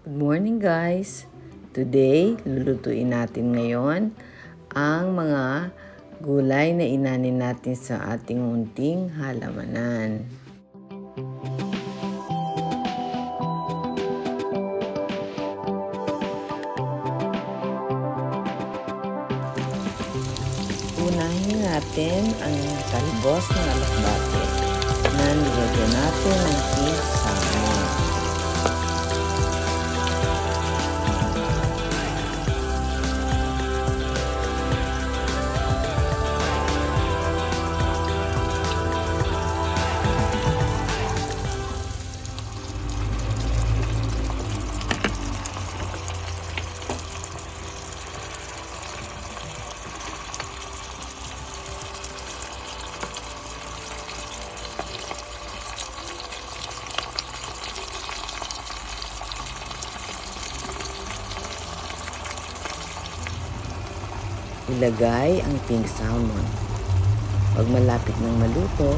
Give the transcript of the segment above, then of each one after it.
Good morning guys! Today, lulutuin natin ngayon ang mga gulay na inanin natin sa ating munting halamanan. Unahin natin ang talbos ng alakbate na nilagyan natin ng Ilagay ang pink salmon. Pag malapit ng maluto,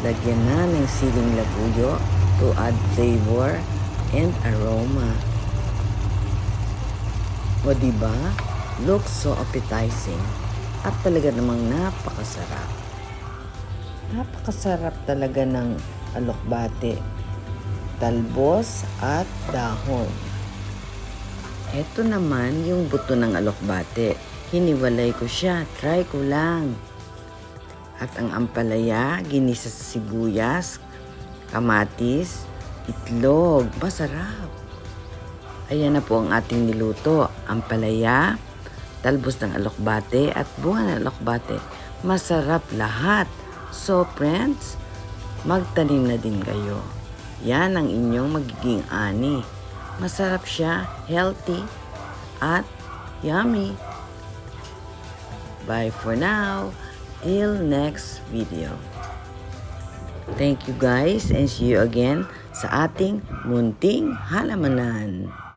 lagyan na ng siling labuyo to add flavor and aroma. O diba? Looks so appetizing at talaga namang napakasarap. Napakasarap talaga ng alokbate, talbos at dahon. Ito naman yung buto ng alokbate. Hiniwalay ko siya. Try ko lang. At ang ampalaya, ginisa sa sibuyas, kamatis, itlog. Masarap. Ayan na po ang ating niluto. Ampalaya, talbos ng alokbate at bunga ng alokbate. Masarap lahat. So friends, magtanim na din kayo. Yan ang inyong magiging ani. Masarap siya, healthy, at yummy. Bye for now. Till next video. Thank you guys and see you again sa ating munting halamanan.